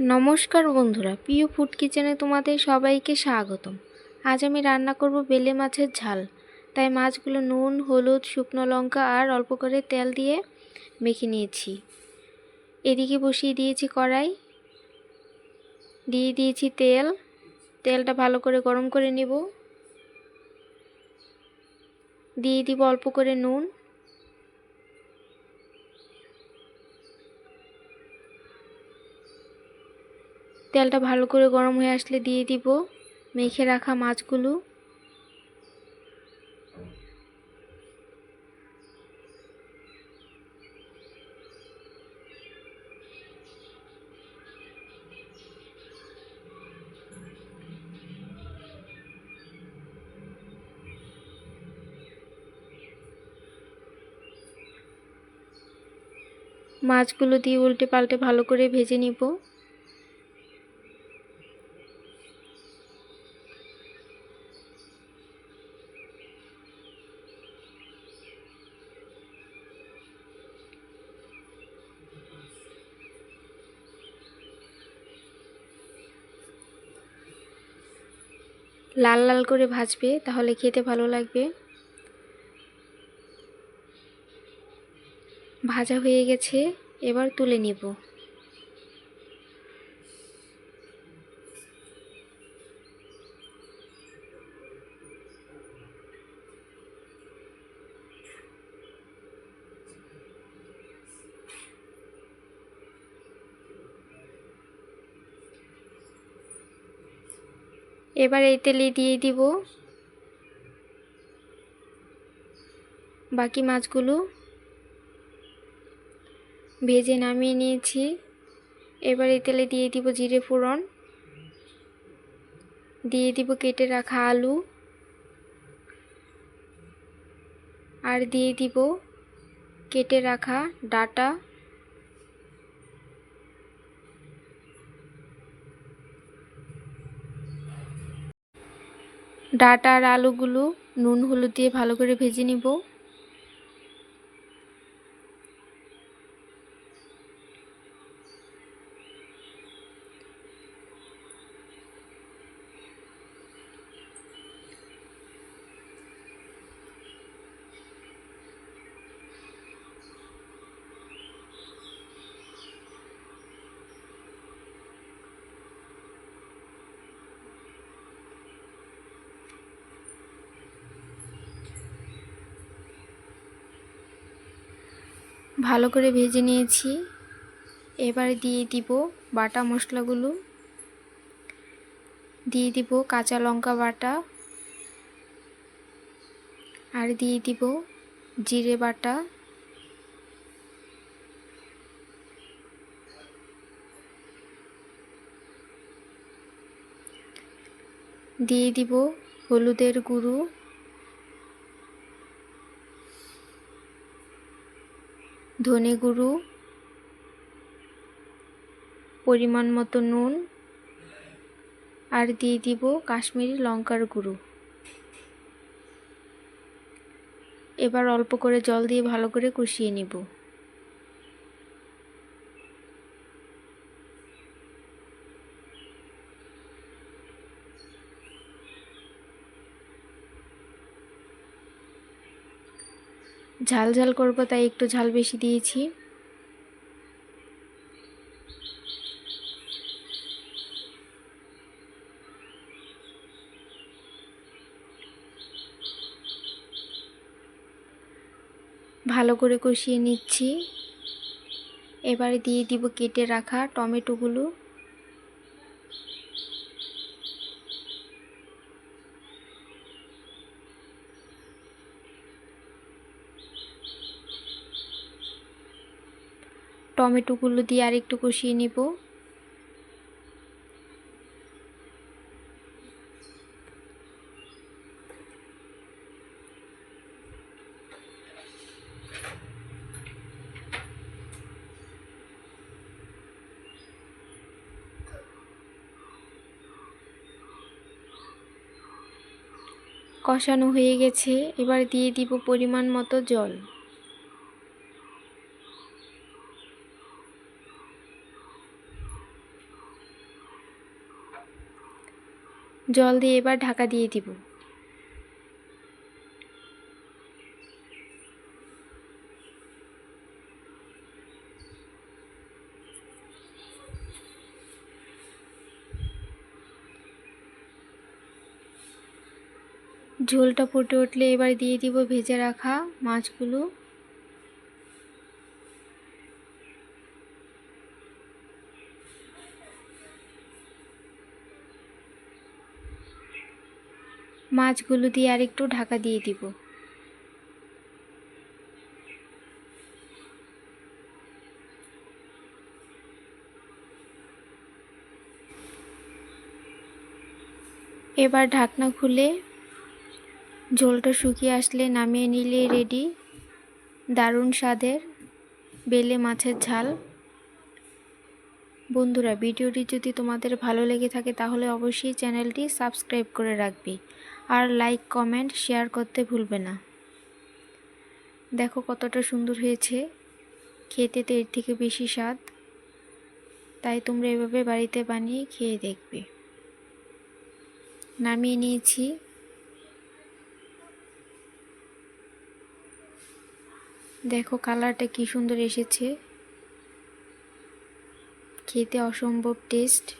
নমস্কার বন্ধুরা, প্রিয় ফুড কিচেনে তোমাদের সবাইকে স্বাগতম। আজ আমি রান্না করব বেলে মাছের ঝাল। তাই মাছগুলো নুন, হলুদ, শুকনো লঙ্কা আর অল্প করে তেল দিয়ে মেখে নিয়েছি। এদিকে বসিয়ে দিয়েছি কড়াই। দিয়ে দিয়েছি তেল। তেলটা ভালো করে গরম করে নেব। দিয়ে দিব অল্প করে নুন। তেলটা ভালো করে গরম হয়ে আসলে দিয়ে দিব। মেখে রাখা মাছগুলো। মাছগুলো দিয়ে উল্টে পাল্টে ভালো করে ভেজে নিব। লাল লাল করে ভাজবে তাহলে খেতে ভালো লাগবে। ভাজা হয়ে গেছে এবার তুলে নিব। এবার এই তেলে দিয়ে দিব বাকি মাছগুলো। ভেজে নামিয়ে নিয়েছি। এবার এই তেলে দিয়ে দিব জিরে ফোড়ন। দিয়ে দিব কেটে রাখা আলু। আর দিয়ে দিব কেটে রাখা ডাটা। ডাটা আর আলুগুলো নুন হলুদ দিয়ে ভালো করে ভেজে নিব। ভালো করে ভেজে নিয়েছি। এবার দিয়ে দিব বাটা মশলাগুলো। দিয়ে দিব কাঁচা লঙ্কা বাটা। আর দিয়ে দিব জিরে বাটা। দিয়ে দিব হলুদের গুঁড়ো। ধনে গুঁড়ো, পরিমাণ মতো নুন, আর দিয়ে দিব কাশ্মীরি লঙ্কার গুঁড়ো। এবার অল্প করে জল দিয়ে ভালো করে কষিয়ে নিব। ঝাল ঝাল করব, তাই একটু ঝাল বেশি দিয়েছি। ভালো করে কষিয়ে নিচ্ছি। এবারে দিয়ে দিব কেটে রাখা টমেটোগুলো। টমেটোগুলো দিয়ে আর একটু কষিয়ে নিব। কষানো হয়ে গেছে, এবার দিয়ে দিব পরিমাণ মতো জল। জল দিয়ে এবার ঢাকা দিয়ে দিব। ঝোলটা ফুটে উঠলে এবার দিয়ে দিব ভেজে রাখা মাছগুলো। মাছগুলো দিয়ে আরেকটু ঢাকা দিয়ে দিব। এবার ঢাকনা খুলে ঝোলটা শুকিয়ে আসলে নামিয়ে নিলে রেডি দারুণ স্বাদের বেলে মাছের ঝাল। বন্ধুরা, ভিডিওটি যদি তোমাদের ভালো লেগে থাকে তাহলে অবশ্যই চ্যানেলটি সাবস্ক্রাইব করে রাখবে। আর লাইক, কমেন্ট, শেয়ার করতে ভুলবে না। দেখো কতটা সুন্দর হয়েছে। খেতে তো এর থেকে বেশি স্বাদ। তাই তোমরা এভাবে বাড়িতে বানিয়ে খেয়ে দেখবে। নামিয়ে নিয়েছি। দেখো কালারটা কি সুন্দর এসেছে। খেতে অসম্ভব টেস্ট।